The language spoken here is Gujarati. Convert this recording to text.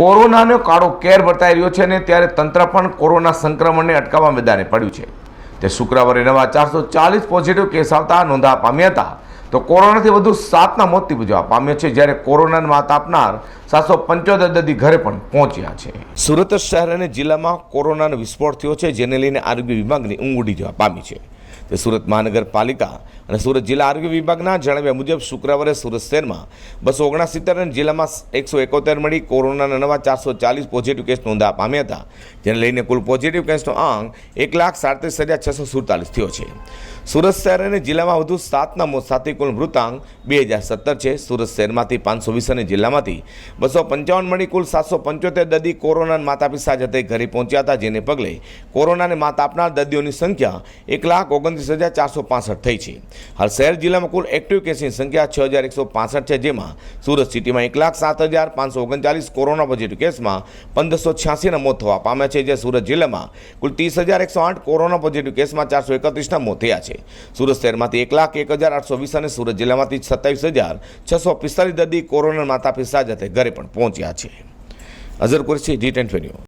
કોરોનાનો કાળો કેર વર્તાઈ રહ્યો છે અને ત્યારે તંત્ર પણ કોરોના સંક્રમણને અટકાવવા મેદાને પડ્યું છે. તે શુક્રવારે નવા ચારસો ચાલીસ પોઝિટિવ કેસ આવતા નોંધવા પામ્યા હતા. તો કોરોનાથી વધુ સાતના મોત નિપજવા પામ્યા છે, જ્યારે કોરોનાનો માત આપનાર સાતસો પંચોતેર દર્દી ઘરે પણ પહોંચ્યા છે. સુરત શહેર અને જિલ્લામાં કોરોનાનો વિસ્ફોટ થયો છે, જેને લઈને આરોગ્ય વિભાગની ઊંઘ ઉડી જવા પામી છે. તે સુરત મહાનગરપાલિકા અને સુરત જિલ્લા આરોગ્ય વિભાગના જણાવ્યા મુજબ શુક્રવારે સુરત શહેરમાં બસો ઓગણસિત્તેર અને જિલ્લામાં એકસો એકોતેર મળી કોરોનાના નવા ચારસો ચાલીસ પોઝિટિવ કેસ નોંધા પામ્યા હતા, જેને લઈને કુલ પોઝિટિવ કેસનો આંક એક લાખ સાડત્રીસ હજાર છસો સુડતાલીસ થયો છે. સુરત શહેર અને જિલ્લામાં વધુ સાતના મોત સાથે કુલ મૃતાંક બે હજાર સત્તર છે. સુરત શહેરમાંથી પાંચસો વીસ અને જિલ્લામાંથી બસો પંચાવન મળી કુલ સાતસો પંચોતેર દર્દી કોરોનાના માતા પિતા જતે ઘરે પહોંચ્યા હતા, જેને પગલે કોરોનાને માત આપનાર દર્દીઓની સંખ્યા એક લાખ ઓગણત્રીસ હજાર ચારસો પાસઠ થઈ છે. હાલ શહેર જિલ્લામાં કુલ એક્ટિવ કેસની સંખ્યા છ હજાર એકસો પાસઠ છે, જેમાં સુરત સિટીમાં એક લાખ સાત હજાર પાંચસો ઓગણચાલીસ કોરોના પોઝિટિવ કેસમાં પંદરસો છ્યાસીના મોત થવા પામ્યા છે, જે સુરત જિલ્લામાં કુલ ત્રીસ હજાર એકસો આઠ કોરોના પોઝિટિવ કેસમાં ચારસો એકત્રીસના મોત થયા છે. સુરત શહેરમાંથી એક લાખ એક હજાર આઠસો વીસ અને સુરત જિલ્લામાંથી સત્તાવીસ હજાર છસો પિસ્તાલીસ દર્દી કોરોના માતા પિતા સાથે ઘરે પણ પહોંચ્યા છે. અઝર કુરશી જી ટેન